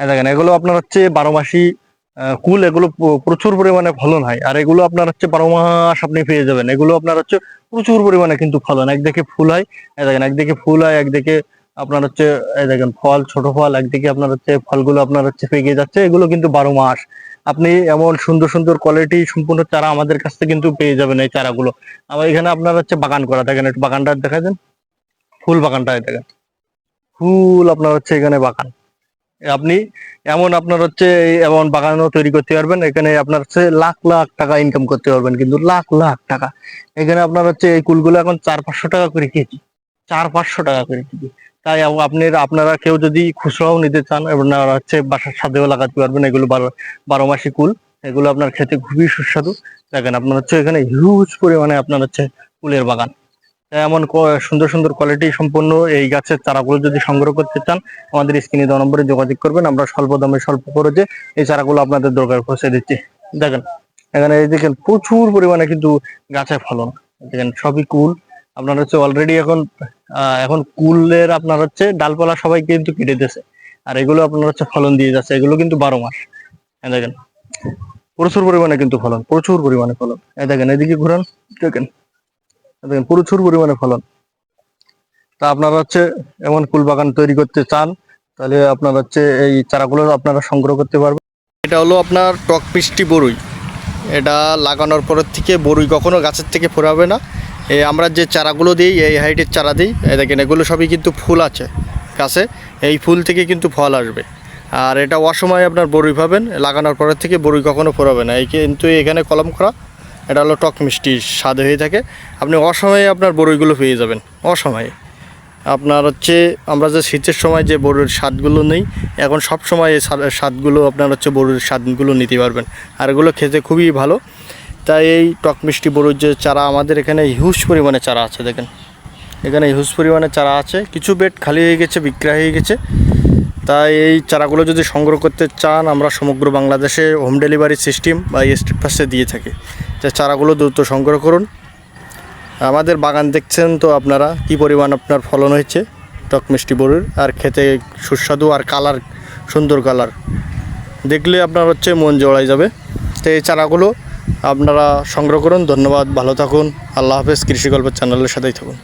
হ্যাঁ দেখেন, এগুলো আপনার হচ্ছে বারো মাসি কুল, এগুলো প্রচুর পরিমাণে ফলন হয়। আর এগুলো আপনার হচ্ছে বারো মাস আপনি পেয়ে যাবেন। এগুলো আপনার হচ্ছে প্রচুর পরিমাণে কিন্তু ফলন। একদিকে ফুল হয়, এই দেখেন, একদিকে ফুল হয়, একদিকে আপনার হচ্ছে দেখেন, ফল, ছোট ফল, একদিকে আপনার হচ্ছে ফলগুলো আপনার হচ্ছে পেকে যাচ্ছে। এগুলো কিন্তু বারো মাস। আপনি এমন সুন্দর সুন্দর কোয়ালিটি সম্পূর্ণ চারা আমাদের কাছ থেকে কিন্তু পেয়ে যাবেন এই চারাগুলো। আমার এখানে আপনার হচ্ছে বাগান করা। দেখেন, একটু বাগানটা দেখা দেন। ফুল বাগানটা দেখেন। ফুল আপনার হচ্ছে এখানে বাগান। আপনি এমন আপনার হচ্ছে এমন বাগানও তৈরি করতে পারবেন, এখানে আপনার হচ্ছে লাখ লাখ টাকা ইনকাম করতে পারবেন, কিন্তু লাখ লাখ টাকা। এখানে আপনার হচ্ছে এই কুলগুলো এখন চার পাঁচশো টাকা করে কেজি, চার পাঁচশো টাকা করে কেজি। তাই আপ- আপনি আপনারা কেউ যদি খুচরাও নিতে চান, আপনারা হচ্ছে বাসার সাথেও লাগাতে পারবেন, এগুলো বারো বারো মাসি কুল, এগুলো আপনার খেতে খুবই সুস্বাদু। দেখেন আপনার হচ্ছে এখানে হিউজ পরিমাণে আপনার হচ্ছে কুলের বাগান। এমন সুন্দর সুন্দর কোয়ালিটি সম্পন্ন এই গাছের চারাগুলো যদি সংগ্রহ করতে চান, আমাদের স্ক্রিনে দেওয়া নম্বরে যোগাযোগ করবেন। আমরা স্বল্প দামে, স্বল্প খরচে এই চারাগুলো আপনাদের দরকার পৌঁছে দিচ্ছি। দেখেন, এখানে দেখেন প্রচুর পরিমাণে কিন্তু গাছে ফলন। দেখেন সবই কুল। আপনার হচ্ছে অলরেডি এখন এখন কুলের আপনার হচ্ছে ডালপালা সবাই কিন্তু কেটে দিয়েছে। আর এগুলো আপনার হচ্ছে ফলন দিয়ে যাচ্ছে। এগুলো কিন্তু বারো মাস। এই দেখেন, প্রচুর পরিমাণে কিন্তু ফলন, প্রচুর পরিমাণে ফলন। দেখেন, এদিকে ঘুরান, দেখেন। দেখেন, প্রচুর পরিমাণে ফলন। তা আপনারা হচ্ছে এমন কুল বাগান তৈরি করতে চান, তাহলে আপনার হচ্ছে এই চারাগুলো আপনারা সংগ্রহ করতে পারবেন। এটা হলো আপনার টক মিষ্টি বরুই। এটা লাগানোর পরের থেকে বরুই কখনো গাছের থেকে ফোরাবে না। এই আমরা যে চারাগুলো দিই, এই হাইটের চারা দিই দেখেন, এগুলো সবই কিন্তু ফুল আছে গাছে। এই ফুল থেকে কিন্তু ফল আসবে। আর এটা অসময়ে আপনার বরুই পাবেন, লাগানোর পরের থেকে বরুই কখনো ফোরাবে না। এই কিন্তু এখানে কলম করা এটা হলো টক মিষ্টি, স্বাদ হয়ে থাকে। আপনি অসময়ে আপনার বরুইগুলো পেয়ে যাবেন, অসময়ে। আপনার হচ্ছে, আমরা যে শীতের সময় যে বড়ির স্বাদগুলো নেই, এখন সব সময় এই স্বাদ- স্বাদগুলো আপনার হচ্ছে বড়ির স্বাদগুলো নিতে পারবেন। আর এগুলো খেতে খুবই ভালো। তাই এই টক মিষ্টি বড়ির যে চারা, আমাদের এখানে হিউজ পরিমাণে চারা আছে, দেখেন। এখানে হিউজ পরিমাণে চারা আছে। কিছু বেড খালি হয়ে গেছে, বিক্রয় হয়ে গেছে। তাই এই চারাগুলো যদি সংগ্রহ করতে চান, আমরা সমগ্র বাংলাদেশে হোম ডেলিভারি সিস্টেম বা স্ট্রিট ফাস্টে দিয়ে থাকি। তাই চারাগুলো দ্রুত সংগ্রহ করুন। আমাদের বাগান দেখছেন তো আপনারা, কি পরিমাণ আপনার ফলন হয়েছে? টক মিষ্টি বড়ির, আর খেতে সুস্বাদু আর কালার সুন্দর কালার দেখলে আপনার হচ্ছে মন জড়াই যাবে। তো এই চারাগুলো আপনারা সংগ্রহ করুন। ধন্যবাদ, ভালো থাকুন। আল্লাহ হাফেজ। কৃষি গল্পের চ্যানেলের সাথেই থাকুন।